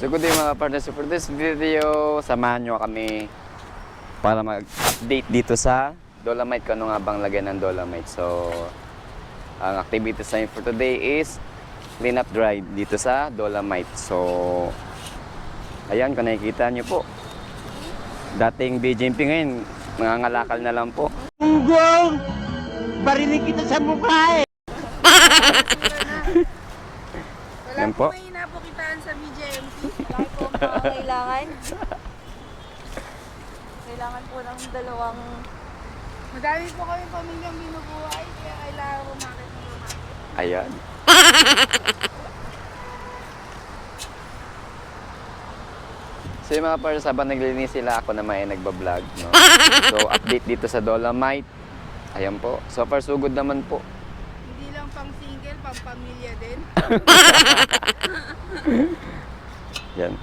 So good day mga partners. So for this video, samahan nyo kami para mag-update dito sa Dolomite. Kung ano nga bang lagay ng Dolomite. So, ang activities namin for today is clean up drive dito sa Dolomite. So, ayan kung nakikita nyo po. Dating BJMP ngayon, nangangalakal na lang po. Gunggong! Barinig kita sa mukha eh! Yan po po. napukitaan sa BJMP. Wala po ang kailangan. Kailangan po ng dalawang Madami po kami pamilyang binubuhay, kaya kailangan rumakit ng rumakit. Ayan. So yung mga partners, habang naglilinis sila, ako naman ay nagbablog. No? So update dito sa Dolomite. Ayan po. So far, so good naman po. Pang single, pang pamilya din. Yan.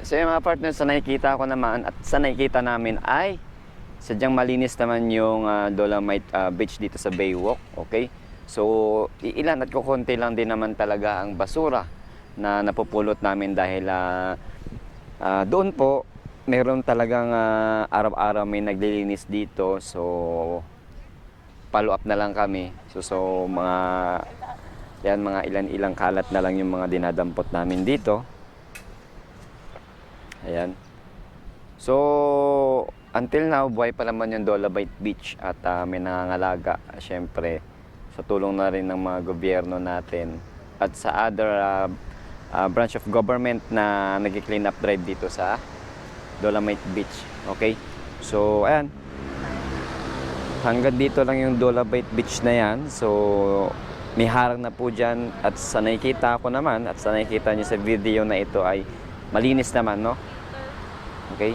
So yung mga partners, sa nakikita ko naman at sa nakikita namin ay sadyang malinis naman yung ah, Dolomite ah, Beach dito sa Baywalk. Okay? So, iilan at kukunti lang din naman talaga ang basura na napupulot namin dahil ah, ah, doon po meron talagang ah, araw-araw may naglilinis dito. So, follow up na lang kami. So, so mga yan mga ilan-ilang kalat na lang yung mga dinadampot namin dito. Ayan. So, until now, buhay pa naman yung Dolomite Beach at ah, may nangangalaga. Siyempre, sa tulong na rin ng mga gobyerno natin at sa other ah, ah, branch of government na nag-clean up drive dito sa Dolomite Beach. Okay? So, ayan. Hanggang dito lang yung Dolomite Beach na yan. So, may harang na po dyan. At sa nakikita ko naman, at sa nakikita niyo sa video na ito ay malinis naman, no? Okay?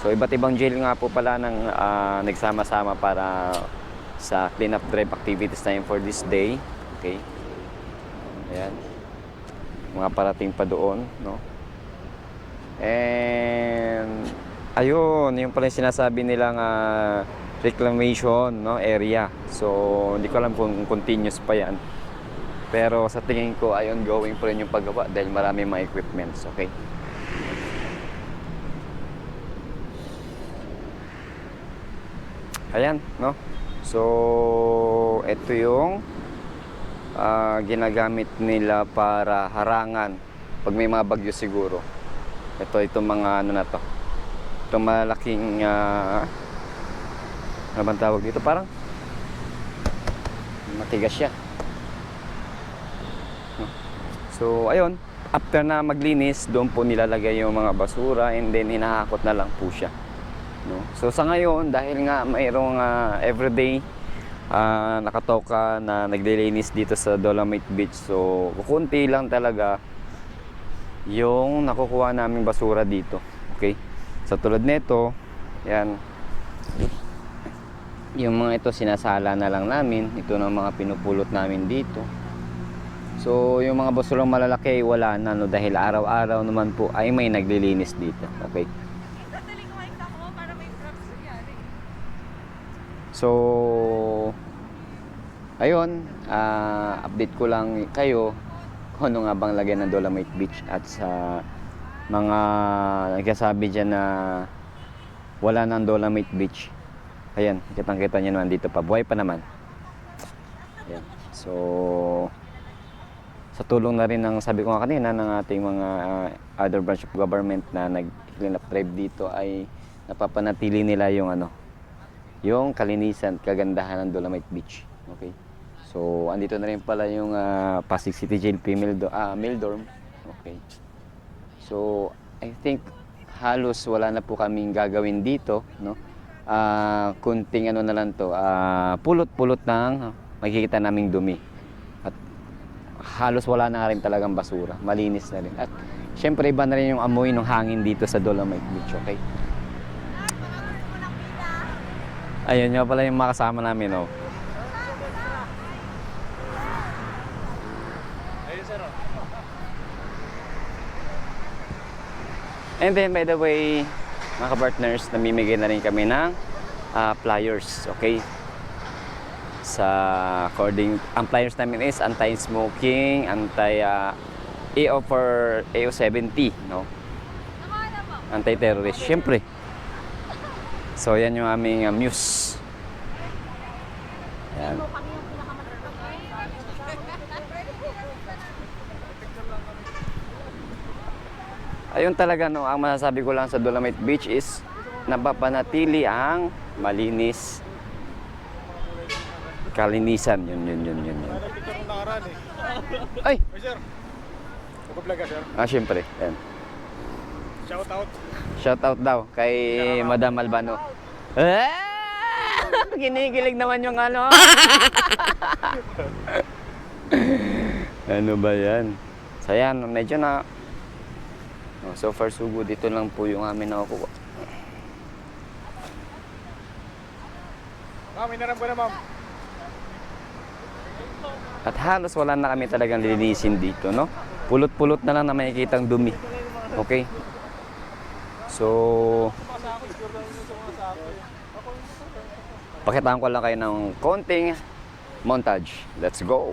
So, iba't ibang jail nga po pala ng ah, nagsama-sama para sa cleanup drive activities na yun for this day. Okay? Ayan. Mga parating pa doon, no? And ayun, yung pala yung sinasabi nilang ah, reclamation no, area. So, hindi ko alam kung continuous pa yan. Pero sa tingin ko ay ongoing pa rin yung paggawa dahil marami mga equipments, okay? Ayan, no? So, ito yung ah, ginagamit nila para harangan pag may mga bagyo siguro. Ito, itong mga ano na to. Itong malaking, ah, ano bang tawag dito? Parang matigas siya. So, ayun. After na maglinis, doon po nilalagay yung mga basura and then hinahakot na lang po siya. No? So sa ngayon, dahil nga mayroong ah, everyday ah, nakatoka na naglilinis dito sa Dolomite Beach. So kukunti lang talaga yung nakukuha naming basura dito. Okay? Sa tulad nito, yan. Yung mga ito sinasala na lang namin. Ito na mga pinupulot namin dito. So, yung mga basurang malalaki, wala na, no? Dahil araw-araw naman po ay may naglilinis dito. Okay? Dadaling ko mic ako para may props nangyari. So, ayun, ah, update ko lang kayo kung ano nga bang lagyan ng Dolomite Beach at sa mga nagsasabi dyan na wala ng Dolomite Beach. Ayan, kitang-kita nyo naman dito pa. Buhay pa naman. Ayan. So, sa tulong na rin ng sabi ko nga kanina ng ating mga ah, other branch of government na nag-clean up drive dito ay napapanatili nila yung ano, yung kalinisan, kagandahan ng Dolomite Beach. Okay? So, andito na rin pala yung ah, Pasig City Jail female do ah, male dorm. Okay. So, I think halos wala na po kaming gagawin dito, no? Ah, kunting ano na lang to, ah, pulot-pulot ng makikita naming dumi. At halos wala na rin talagang basura. Malinis na rin. At syempre iba na rin yung amoy ng hangin dito sa Dolomite Beach, okay? Ayun nga pala yung mga kasama namin, oh. And then, by the way, mga partners namimigay na rin kami ng ah, pliers, okay? Sa according, ang pliers namin is anti-smoking, anti ah, AO for AO70, no? Anti-terrorist, syempre. So yan yung aming ah, muse. Yan. Ayun talaga no, ang masasabi ko lang sa Dolomite Beach is napapanatili ang malinis kalinisan. Yun, yun, yun, yun. yun. Ay! Sir. Ka, sir. Ah, syempre. Yan. Shout out. Shout out daw kay Madam Albano. Ah! Kinikilig naman yung ano. ano ba yan? So yan, medyo na... Oh, so far so good. Dito lang po yung amin nakukuha. Ma'am, inaram ko na, ma'am. At halos wala na kami talagang lilinisin dito, no? Pulot-pulot na lang na makikita ang dumi. Okay? So, pakitaan ko lang kayo ng konting montage. Let's go!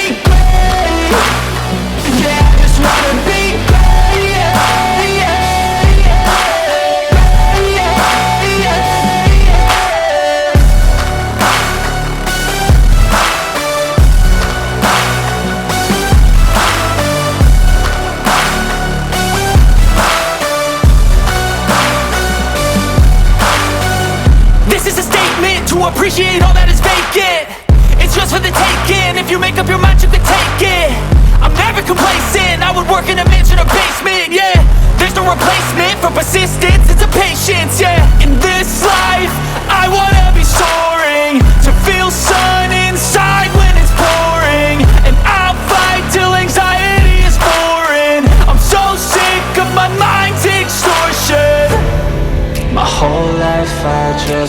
appreciate all that is vacant. It's just for the taking, if you make up your mind you can take it. I'm never complacent, I would work in a mansion or basement, yeah. There's no replacement for persistence, it's a patience, yeah. In this life,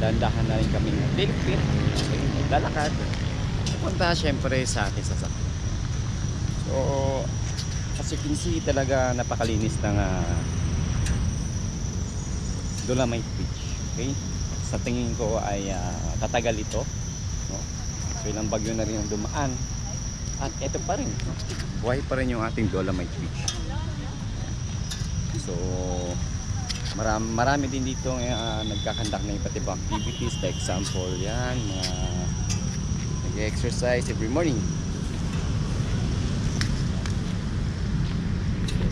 Dandahan na rin kami lilipit. Okay, lalakad. Punta syempre sa ating sasakyan. So, as you can see, talaga napakalinis ng ah, Dolomite Beach. Okay? Sa tingin ko ay ah, tatagal ito. No? So, ilang bagyo na rin yung dumaan. At ito pa rin. No? Buhay pa rin yung ating Dolomite Beach. So, marami, marami din dito uh, nagkakandak ng iba't ibang activities. Like example, yan, mga nag-exercise every morning.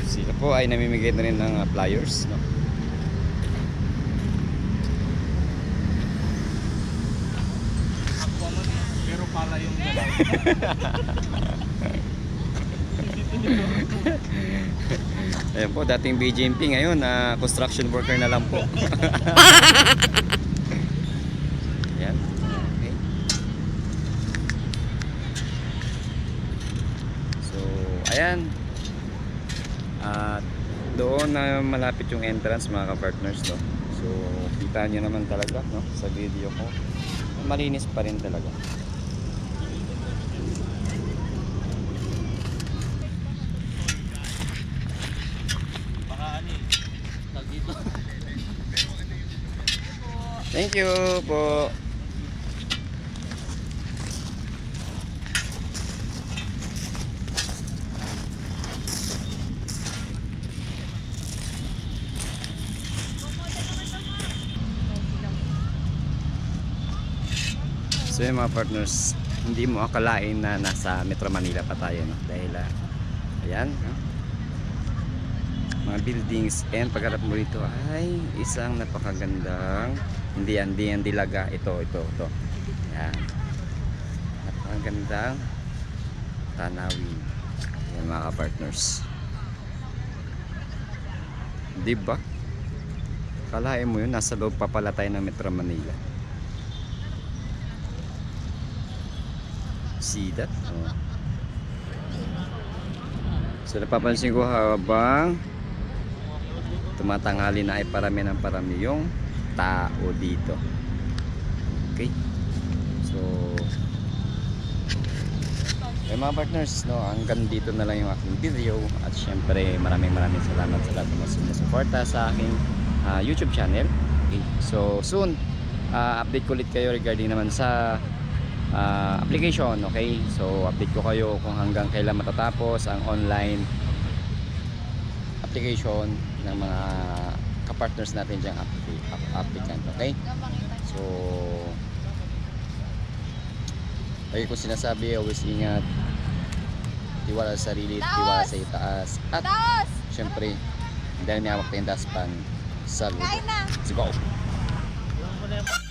So, sila po ay namimigay na rin ng uh, flyers. No? Pero pala yung Ayan po, dating BJMP ngayon, na construction worker na lang po. Ayan. Okay. So, ayan. At doon na malapit yung entrance mga ka-partners no. So, kita niyo naman talaga no sa video ko. Malinis pa rin talaga. Thank you po. So yun mga partners, hindi mo akalain na nasa Metro Manila pa tayo no? dahil ah, ayan no? mga buildings and pagharap mo rito ay isang napakagandang hindi yan, hindi yan dilaga ito, ito, ito yan napakagandang tanawin yan mga partners di ba? kalahin mo yun, nasa loob pa tayo ng Metro Manila see that? Oh. So napapansin ko habang tumatanghali na ay parami ng parami yung tao dito. Okay? So eh mga partners, no, hanggang dito na lang yung aking video at syempre maraming maraming salamat sa lahat ng mga sumusuporta sa aking ah, YouTube channel. Okay? So soon, ah, update ko ulit kayo regarding naman sa ah, application, okay? So update ko kayo kung hanggang kailan matatapos ang online application ng mga kapartners natin diyang appli- app- applicant, okay? So lagi ko sinasabi, always ingat tiwala sa sarili, tiwala sa itaas at Taos! syempre dahil may hawak tayong daspan sa lugar. Kain na! Let's go!